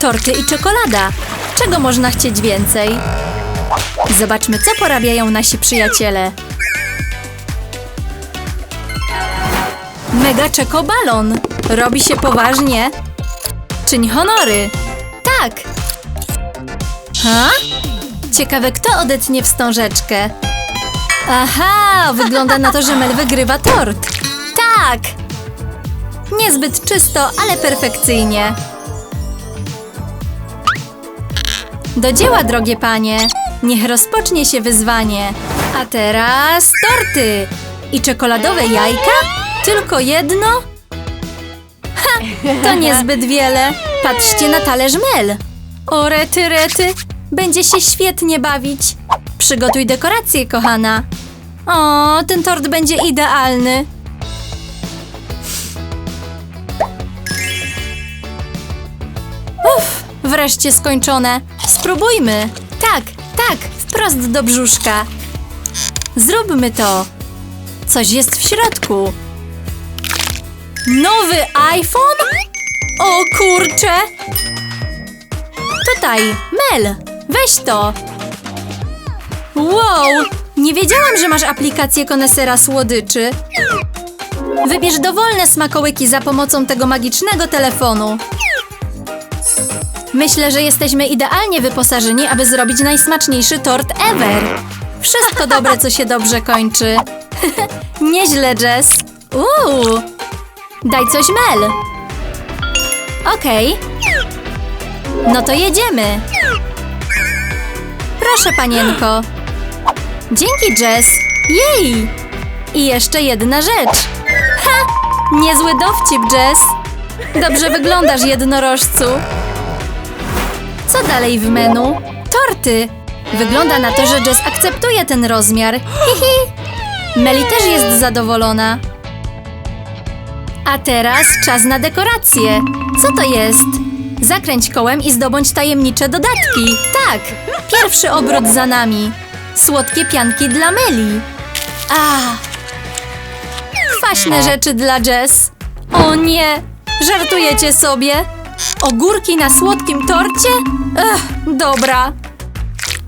torty i czekolada. Czego można chcieć więcej? Zobaczmy, co porabiają nasi przyjaciele. Mega czekobalon. Robi się poważnie. Czyń honory. Tak. Ha? Ciekawe, kto odetnie wstążeczkę. Aha, wygląda na to, że Mel wygrywa tort. Tak. Niezbyt czysto, ale perfekcyjnie. Do dzieła, drogie panie. Niech rozpocznie się wyzwanie. A teraz torty. I czekoladowe jajka? Tylko jedno? Ha, to niezbyt wiele. Patrzcie na talerz Mel. O, rety, rety. Będzie się świetnie bawić. Przygotuj dekoracje, kochana. O, ten tort będzie idealny. Uff, wreszcie skończone. Spróbujmy. Tak, tak, wprost do brzuszka. Zróbmy to. Coś jest w środku. Nowy iPhone? O kurcze! Tutaj, Mel, weź to. Wow, nie wiedziałam, że masz aplikację konesera słodyczy. Wybierz dowolne smakołyki za pomocą tego magicznego telefonu. Myślę, że jesteśmy idealnie wyposażeni, aby zrobić najsmaczniejszy tort ever. Wszystko dobre, co się dobrze kończy. Nieźle, Jess. Uuu. Daj coś Mel. Okej. No to jedziemy. Proszę, panienko. Dzięki, Jess. Jej! I jeszcze jedna rzecz. Ha! Niezły dowcip, Jess. Dobrze wyglądasz, jednorożcu. Co dalej w menu? Torty. Wygląda na to, że Jess akceptuje ten rozmiar. Hihi. Meli też jest zadowolona. A teraz czas na dekoracje. Co to jest? Zakręć kołem i zdobądź tajemnicze dodatki. Tak, pierwszy obrót za nami. Słodkie pianki dla Meli. A, kwaśne rzeczy dla Jess. O nie, żartujecie sobie? Ogórki na słodkim torcie? Ech, dobra.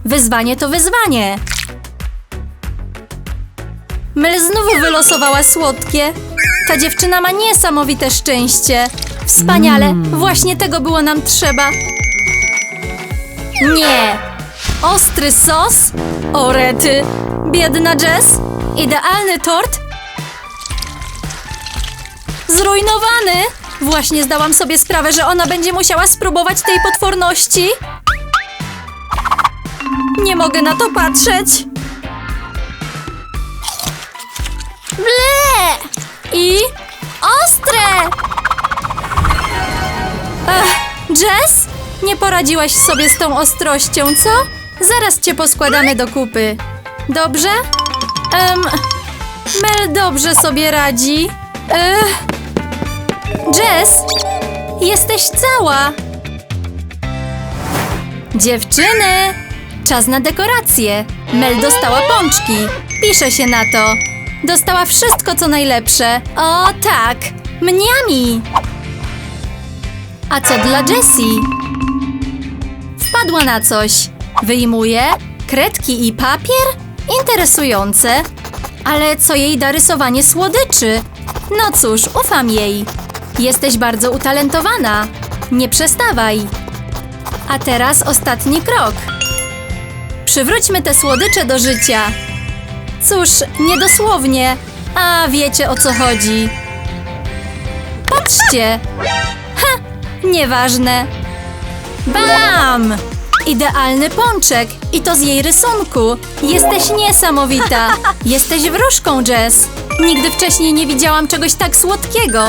Wyzwanie to wyzwanie. Mel znów wylosowała słodkie. Ta dziewczyna ma niesamowite szczęście. Wspaniale, właśnie tego było nam trzeba. Nie! Ostry sos? Orety! Biedna Jess? Idealny tort? Zrujnowany! Właśnie zdałam sobie sprawę, że ona będzie musiała spróbować tej potworności. Nie mogę na to patrzeć. Ble! I ostre! Jess? Nie poradziłaś sobie z tą ostrością, co? Zaraz cię poskładamy do kupy. Dobrze? Em, Mel dobrze sobie radzi. Ech. Jess? Jesteś cała! Dziewczyny! Czas na dekoracje. Mel dostała pączki. Pisze się na to. Dostała wszystko, co najlepsze. O tak! Mniami! A co dla Jessie? Wpadła na coś. Wyjmuje kredki i papier? Interesujące. Ale co jej da rysowanie słodyczy? No cóż, ufam jej. Jesteś bardzo utalentowana. Nie przestawaj. A teraz ostatni krok. Przywróćmy te słodycze do życia. Cóż, niedosłownie. A wiecie o co chodzi. Patrzcie. Ha, nieważne. Bam! Idealny pączek i to z jej rysunku. Jesteś niesamowita. Jesteś wróżką, Jess. Nigdy wcześniej nie widziałam czegoś tak słodkiego.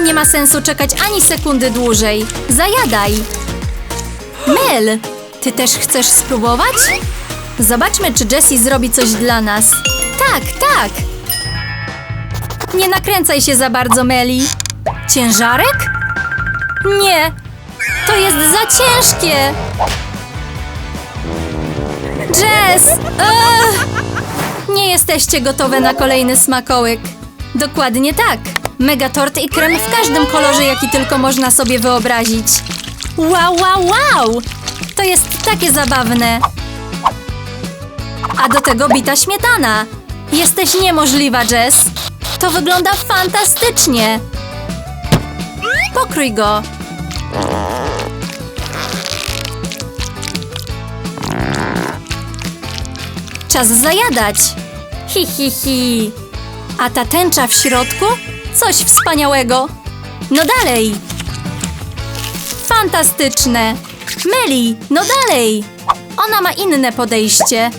Nie ma sensu czekać ani sekundy dłużej. Zajadaj. Mel, ty też chcesz spróbować? Zobaczmy, czy Jessie zrobi coś dla nas. Tak, tak. Nie nakręcaj się za bardzo, Meli. Ciężarek? Nie, to jest za ciężkie. Jess! Ugh! Nie jesteście gotowe na kolejny smakołyk. Dokładnie tak. Megatort i krem w każdym kolorze, jaki tylko można sobie wyobrazić. Wow, wow, wow! To jest takie zabawne. A do tego bita śmietana. Jesteś niemożliwa, Jess. To wygląda fantastycznie. Pokrój go. Czas zajadać. Hi, hi, hi. A ta tęcza w środku? Coś wspaniałego. No dalej. Fantastyczne. Meli, no dalej. Ona ma inne podejście.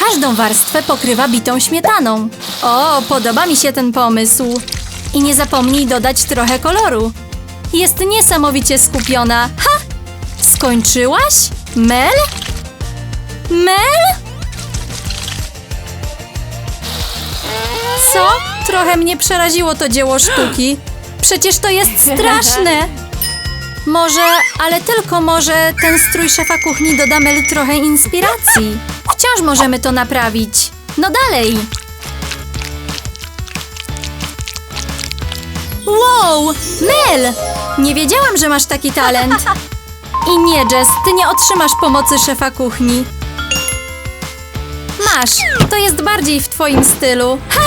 Każdą warstwę pokrywa bitą śmietaną. O, podoba mi się ten pomysł. I nie zapomnij dodać trochę koloru. Jest niesamowicie skupiona. Ha! Skończyłaś? Mel? Mel? Co? Trochę mnie przeraziło to dzieło sztuki. Przecież to jest straszne. Może, ale tylko może ten strój szefa kuchni doda Mel trochę inspiracji. Wciąż możemy to naprawić. No dalej. Wow, Mel! Nie wiedziałam, że masz taki talent. I nie, Jess, ty nie otrzymasz pomocy szefa kuchni. Masz, to jest bardziej w twoim stylu. Ha!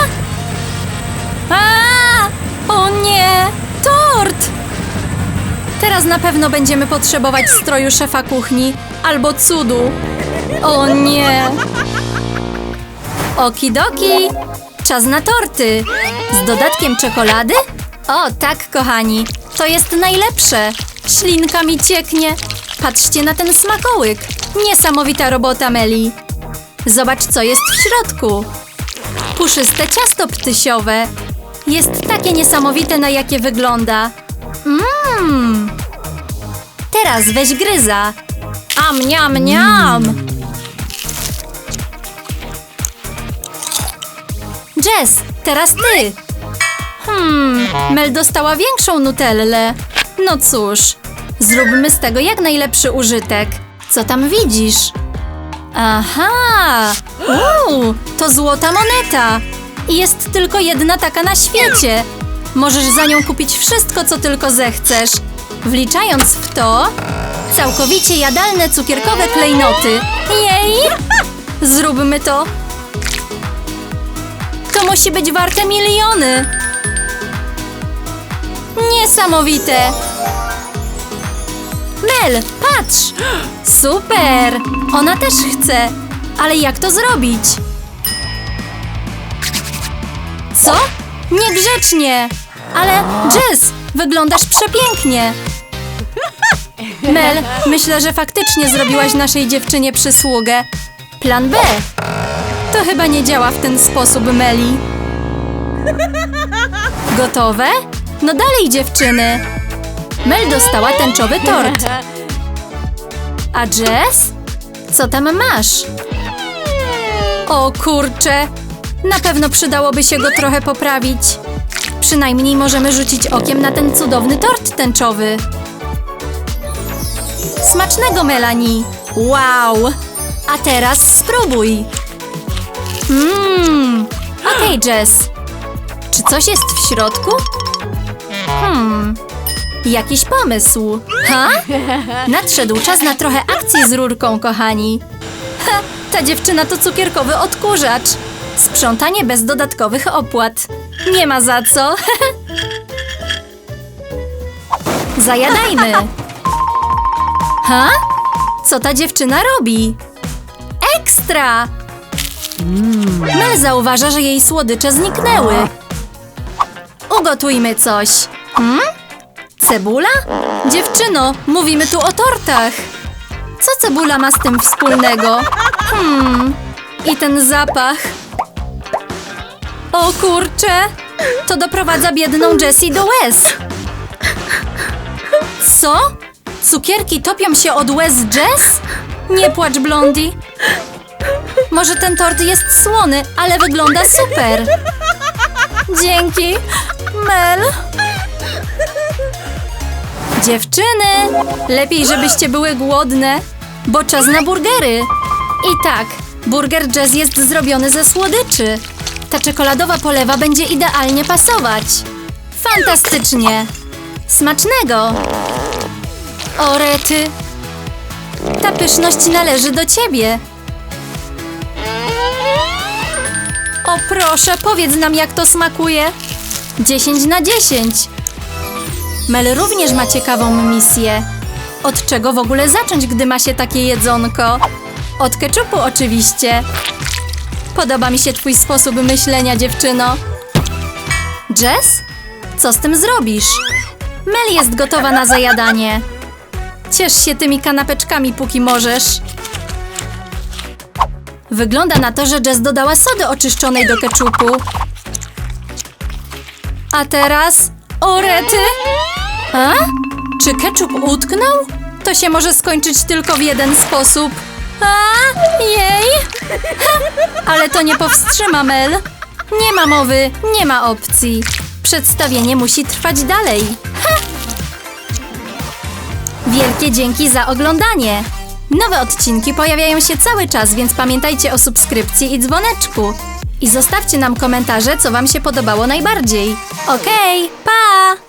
A! O nie! Tort! Teraz na pewno będziemy potrzebować stroju szefa kuchni albo cudu. O nie! Okidoki! Czas na torty! Z dodatkiem czekolady? O, tak, kochani! To jest najlepsze! Ślinka mi cieknie! Patrzcie na ten smakołyk! Niesamowita robota, Meli! Zobacz, co jest w środku! Puszyste ciasto ptysiowe! Jest takie niesamowite, na jakie wygląda! Mmm! Teraz weź gryza! Am, niam, niam! Jess, teraz ty! Hmm, Mel dostała większą nutellę. No cóż, zróbmy z tego jak najlepszy użytek. Co tam widzisz? Aha! Uuu, to złota moneta! I jest tylko jedna taka na świecie. Możesz za nią kupić wszystko, co tylko zechcesz. Wliczając w to całkowicie jadalne cukierkowe klejnoty. Jej! Zróbmy to. To musi być warte miliony. Niesamowite. Mel, patrz! Super! Ona też chce. Ale jak to zrobić? Co? Niegrzecznie! Ale Jess, wyglądasz przepięknie! Mel, myślę, że faktycznie zrobiłaś naszej dziewczynie przysługę. Plan B. To chyba nie działa w ten sposób, Meli. Gotowe? No dalej, dziewczyny. Mel dostała tęczowy tort. A Jess? Co tam masz? O kurczę! Na pewno przydałoby się go trochę poprawić. Przynajmniej możemy rzucić okiem na ten cudowny tort tęczowy. Smacznego, Melanie! Wow! A teraz spróbuj! Mmm! Okej, Jess. Czy coś jest w środku? Hmm... Jakiś pomysł. Ha? Nadszedł czas na trochę akcji z rurką, kochani. Ha, ta dziewczyna to cukierkowy odkurzacz. Sprzątanie bez dodatkowych opłat. Nie ma za co. Zajadajmy. Ha? Co ta dziewczyna robi? Ekstra! Mel zauważa, że jej słodycze zniknęły. Ugotujmy coś. Hmm? Cebula? Dziewczyno, mówimy tu o tortach. Co cebula ma z tym wspólnego? Hmm, i ten zapach. O kurczę, to doprowadza biedną Jessie do łez. Co? Cukierki topią się od łez Jess? Nie płacz, Blondie. Może ten tort jest słony, ale wygląda super. Dzięki, Mel. Dziewczyny, lepiej żebyście były głodne, bo czas na burgery. I tak, burger jazz jest zrobiony ze słodyczy. Ta czekoladowa polewa będzie idealnie pasować. Fantastycznie. Smacznego. O, Rety. Ta pyszność należy do ciebie. O proszę, powiedz nam jak to smakuje. 10 na 10. Mel również ma ciekawą misję. Od czego w ogóle zacząć, gdy ma się takie jedzonko? Od keczupu oczywiście. Podoba mi się twój sposób myślenia, dziewczyno. Jess? Co z tym zrobisz? Mel jest gotowa na zajadanie. Ciesz się tymi kanapeczkami, póki możesz. Wygląda na to, że Jess dodała sody oczyszczonej do keczupu. A teraz... Orety! A? Czy ketchup utknął? To się może skończyć tylko w jeden sposób. A? Jej! Ale to nie powstrzyma Mel. Nie ma mowy, nie ma opcji. Przedstawienie musi trwać dalej. Wielkie dzięki za oglądanie! Nowe odcinki pojawiają się cały czas, więc pamiętajcie o subskrypcji i dzwoneczku. I zostawcie nam komentarze, co Wam się podobało najbardziej. Okej, pa!